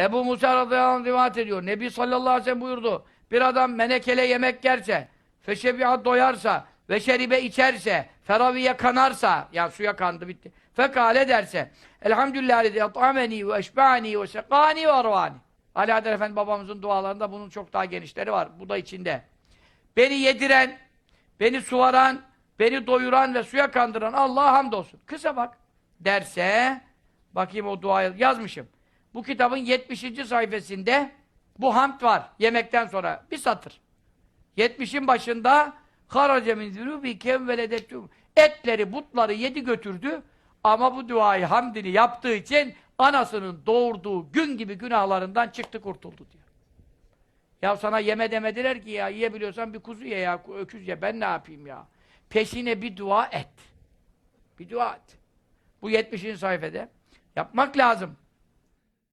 Ebu Musa radıyallahu anh rivayet ediyor. Nebi sallallahu aleyhi ve sellem buyurdu. Bir adam menekele yemek yerse, feşebiha doyarsa, ve şeribe içerse, feraviye kanarsa, yani suya kandı bitti. Fekale derse, Elhamdülillah dedi, at'ameni ve eşba'ani ve sekani ve arvani. Ali Adel Efendi babamızın dualarında bunun çok daha genişleri var. Bu da içinde. Beni yediren, beni suvaran, beni doyuran ve suya kandıran Allah'a hamdolsun. Kısa bak. Derse, bakayım o duayı yazmışım. Bu kitabın 70. sayfasında bu hamd var. Yemekten sonra. Bir satır. 70'in başında harace min zünubikem veledettum. Etleri, butları yedi götürdü. Ama bu duayı hamdini yaptığı için anasının doğurduğu gün gibi günahlarından çıktı kurtuldu diyor. Ya sana yeme demediler ki ya yiyebiliyorsan bir kuzu ye ya, öküz ye ben ne yapayım ya. Peşine bir dua et. Bir dua et. Bu 70. sayfede. Yapmak lazım.